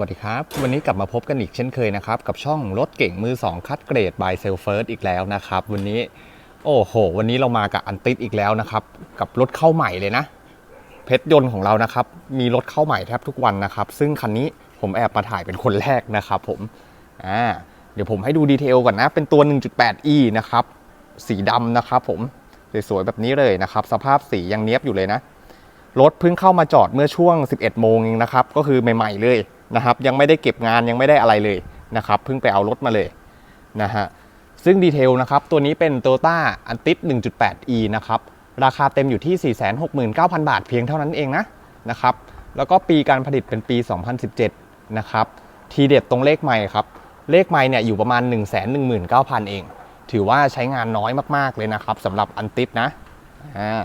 วัสดีครับ วันนี้กลับมาพบกันอีกเช่นเคยนะครับ กับช่องรถเก่งมือ 2 คัดเกรด by s e l f i r s t อีกแล้วนะครับ วันนี้โอ้โห วันนี้เรามากับอันติดอีกแล้วนะครับ กับรถเข้าใหม่เลยนะ เพชรยนต์ของเรานะครับ มีรถเข้าใหม่แทบทุกวันนะครับ ซึ่งคันนี้ผมแอบมาถ่ายเป็นคนแรกนะครับผมอ่าเดี๋ยวผมให้ดูดีเทลก่อนนะ เป็นตัว 1.8e นะครับสีดำนะครับผมสวยๆแบบนี้เลยนะครับ สภาพสียังเนี้ยบอยู่เลยนะรถเพิ่งเข้ามาจอดเมื่อช่วง 11 โมงเองนะครับ ก็คือใหม่ ๆ เลย นะครับยังไม่ได้เก็บงานยังไม่ได้อะไรเลยนะครับเพิ่งไปเอารถมาเลยนะฮะซึ่งดีเทลนะครับตัวนี้เป็น t o y o t a a n t i 1.8e นะครับราคาเต็มอยู่ที่ 469,000 บาทเพียงเท่านั้นเองนะนะครับแล้วก็ปีการผลิตเป็นปี 2017 นะครับทีเด็ดตรงเลขไม่ครับเลขไม่เนี่ยอยู่ประมาณ 119,000 เอง ถือว่าใช้งานน้อยมาก ๆ เลยนะครับสำหรับอันติดนะอ่า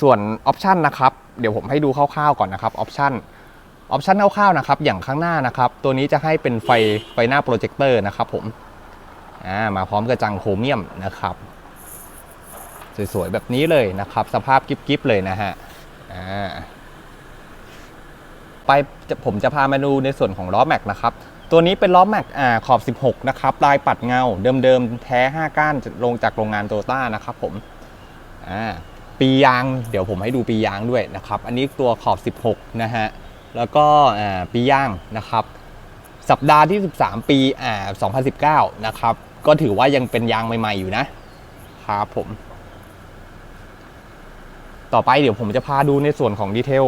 ส่วนออปชันนะครับเดี๋ยวผมให้ดูคร่าวๆก่อนนะครับออปชัน ออปชันคร่าวๆนะครับอย่างข้างหน้านะครับตัวนี้จะให้เป็นไฟไฟหน้าโปรเจคเตอร์นะครับผมามาพร้อมกระจังโครเมียมนะครับ สวยๆแบบนี้เลยนะครับ สภาพกิ๊บๆเลยนะฮะไปผมจะพามาดูในส่วนของล้อแม็กนะครับตัวนี้เป็นล้อแม็กอ่าขอบ 16 นะครับลายปัดเงา เดิมๆ แท้ 5 ก้านลงจากโรงงานโตต้านะครับผมอ่าปียาง เดี๋ยวผมให้ดูปียางด้วยนะครับ อันนี้ตัวขอบ 16 นะฮะ แล้วก็ปียางนะครับ สัปดาห์ที่ 13 ปีอ่า2019 นะครับ ก็ถือว่ายังเป็นยางใหม่ ๆ อยู่นะครับผม ต่อไปเดี๋ยวผมจะพาดูในส่วนของดีเทล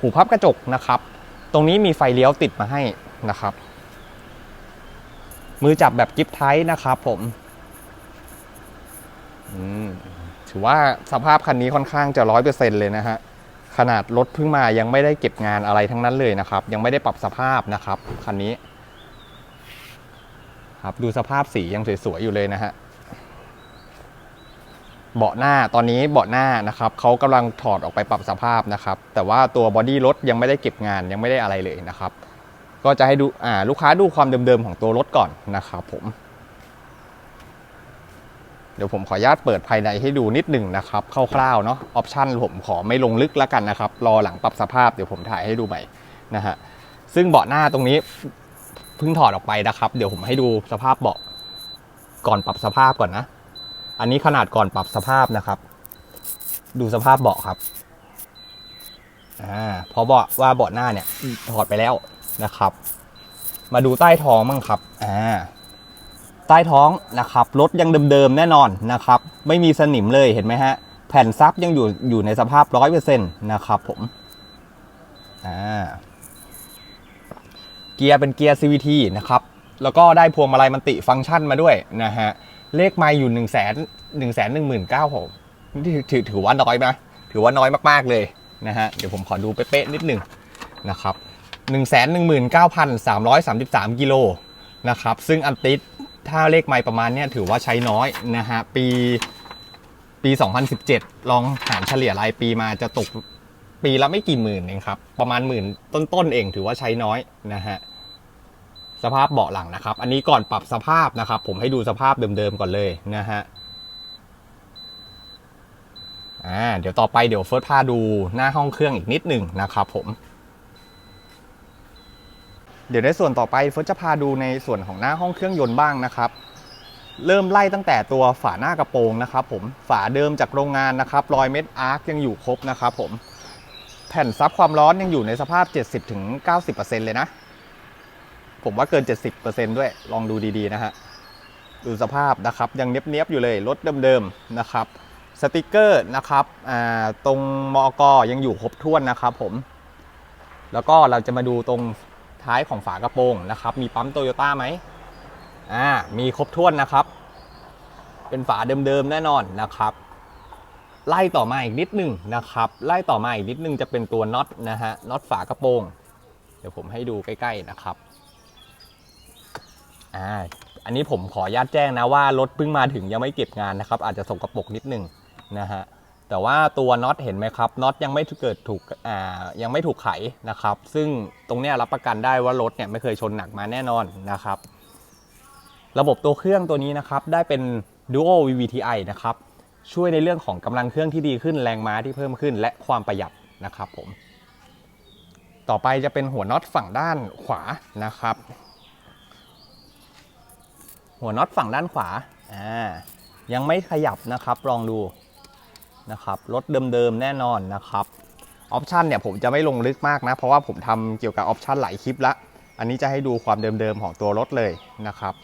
หูพับกระจกนะครับ ตรงนี้มีไฟเลี้ยวติดมาให้นะครับ มือจับแบบกิฟไทนะครับผมมถือว่าสภาพคันนี้ค่อนข้างจะร้อยเปอร์เซ็นต์เลยนะฮะ ขนาดรถเพิ่งมายังไม่ได้เก็บงานอะไรทั้งนั้นเลยนะครับ ยังไม่ได้ปรับสภาพนะครับคันนี้ ครับดูสภาพสียังสวยๆอยู่เลยนะฮะเบาะหน้าตอนนี้เบาะหน้านะครับเขากำลังถอดออกไปปรับสภาพนะครับ แต่ว่าตัวบอดี้รถยังไม่ได้เก็บงานยังไม่ได้อะไรเลยนะครับ ก็จะให้ดูอ่าลูกค้าดูความเดิมๆของตัวรถก่อนนะครับผม เดี๋ยวผมขออนุญาตเปิดภายในให้ดูนิดหนึ่งนะครับคร่าวๆเนาะออปชันผมขอไม่ลงลึกแล้วกันนะครับ รอหลังปรับสภาพเดี๋ยวผมถ่ายให้ดูใหม่นะฮะซึ่งเบาะหน้าตรงนี้เพิ่งถอดออกไปนะครับ เดี๋ยวผมให้ดูสภาพเบาะก่อนปรับสภาพก่อนนะ อันนี้ขนาดก่อนปรับสภาพนะครับ ดูสภาพเบาะครับอ่าเพราะเบาะว่าเบาะหน้าเนี่ยถอดไปแล้วนะครับ มาดูใต้ท้องมั่งครับอ่า ต้ท้องนะครับรถยังเดิมๆแน่นอนนะครับ ไม่มีสนิมเลยเห็นไหมฮะ แผ่นซับยังอยู่อยู่ในสภาพร้อยเปอร์เซ็นต์นะครับผมอ่าเกียร์เป็นเกียร์ CVT นะครับ แล้วก็ได้พวงมาลัยมันติฟังก์ชันมาด้วยนะฮะ เลขไมล์อยู่1นึ่งแสนหนึ่งแสนหนึ่งหมื่นเก้าผมถือถือถือว่าน้อยไหมถือว่าน้อยมากๆเลยนะฮะ เดี๋ยวผมขอดูเป๊ะๆนิดหนึ่งนะครับ1นึ่งแสนหนึ่งหมื่นเก้าพันสามร้อยสามสิบสามกิโลนะครับ ซึ่งอันติด ถ้าเลขไม่ประมาณเนี้ยถือว่าใช้น้อยนะฮะ ปีปี 2017 ลองหารเฉลี่ยรายปีมาจะตกปีละไม่กี่หมื่นเองครับ ประมาณหมื่นต้นๆเองถือว่าใช้น้อยนะฮะสภาพเบาะหลังนะครับ อันนี้ก่อนปรับสภาพนะครับ ผมให้ดูสภาพเดิมๆก่อนเลยนะฮะอ่าเดี๋ยวต่อไปเดี๋ยวเฟิร์สพาดูหน้าห้องเครื่องอีกนิดหนึ่งนะครับผม เดี๋ยวในส่วนต่อไปเฟิร์สจะพาดูในส่วนของหน้าห้องเครื่องยนต์บ้างนะครับ เริ่มไล่ตั้งแต่ตัวฝาหน้ากระโปรงนะครับ ผมฝาเดิมจากโรงงานนะครับรอยเม็ดอาร์คยังอยู่ครบนะครับผมแผ่นซับความร้อนยังอยู่ในสภาพ 70-90%เลยนะ ผมว่าเกิน 70%ด้วยลองดูดีๆนะฮะดูสภาพนะครับยังเนี้ยบๆอยู่เลยรถเดิมๆนะครับสติกเกอร์นะครับตรงมอกยังอยู่ครบถ้วนนะครับผม แล้วก็เราจะมาดูตรง ท้ายของฝากระโปรงนะครับ มีปั๊มโตโยต้าไหมอ่ามีครบถ้วนนะครับ เป็นฝาเดิมๆแน่นอนนะครับ ไล่ต่อมาอีกนิดหนึ่งนะครับ ไล่ต่อมาอีกนิดนึงจะเป็นตัวน็อตนะฮะน็อตฝากระโปรงเดี๋ยวผมให้ดูใกล้ๆนะครับอ่าอันนี้ผมขอญาตแจ้งนะว่ารถเพิ่งมาถึงยังไม่เก็บงานนะครับ อาจจะสกรปรกนิดนึงนะฮะ แต่ว่าตัวน็อตเห็นไหมครับน็อตยังไม่เกิดถูกอ่ายังไม่ถูกไขนะครับ ซึ่งตรงนี้รับประกันได้ว่ารถเนี่ยไม่เคยชนหนักมาแน่นอนนะครับ ระบบตัวเครื่องตัวนี้นะครับได้เป็น Duo VVTi นะครับช่วยในเรื่องของกำลังเครื่องที่ดีขึ้นแรงม้าที่เพิ่มขึ้น และความประหยัดนะครับผม ต่อต่อไปจะเป็นหัวน็อตฝั่งด้านขวานะครับ หัวน็อตฝั่งด้านขวาอ่ายังไม่ขยับนะครับ ลองดู นะครับรถเดิมๆแน่นอนนะครับออปชันเนี่ยผมจะไม่ลงลึกมากนะ เพราะว่าผมทำเกี่ยวกับออปชันหลายคลิปละอันนี้จะให้ดูความเดิมๆของตัวรถเลยนะครับ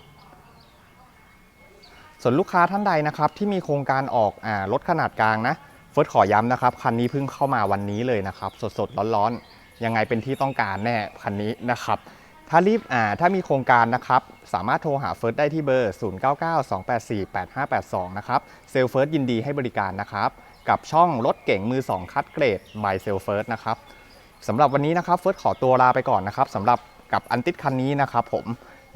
ส่วนลูกค้าท่านใดนะครับที่มีโครงการออกอรถขนาดกลางนะเฟิร์สขอย้ำนะครับคันนี้เพิ่งเข้ามาวันนี้เลยนะครับ สดๆร้อนๆ ยังไงเป็นที่ต้องการแน่คันนี้นะครับถ้ารีบอ่าถ้ามีโครงการนะครับ สามารถโทรหาเฟิร์สได้ที่เบอร์ 0992848582 นะครับ เซลเฟิร์สยินดีให้บริการนะครับ กับช่องรถเก่งมือ 2 คัดเกรด by เซลเฟิร์สนะครับสำหรับวันนี้นะครับเฟิร์สขอตัวลาไปก่อนนะครับสำหรับกับอันติดคันนี้นะครับผม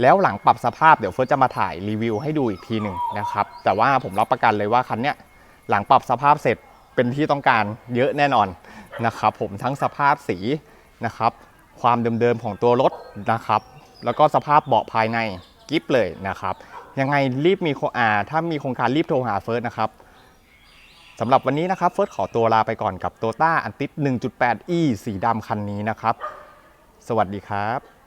แล้วหลังปรับสภาพเดี๋ยวเฟิร์สจะมาถ่ายรีวิวให้ดูอีกทีหนึ่งนะครับแต่ว่าผมรับประกันเลยว่าคันเนี้ยหลังปรับสภาพเสร็จเป็นที่ต้องการเยอะแน่นอนนะครับผมทั้งสภาพสีนะครับความเดิมๆของตัวรถนะครับ แล้วก็สภาพเบาะภายในกิฟเลยนะครับ ยังไงรีบมีโคอ่าถ้ามีโครงการรีบโทรหาเฟิร์สนะครับ สำหรับวันนี้นะครับเฟิร์สขอตัวลาไปก่อนกับโตต้าอันติด 1.8e สีดำคันนี้นะครับ สวัสดีครับ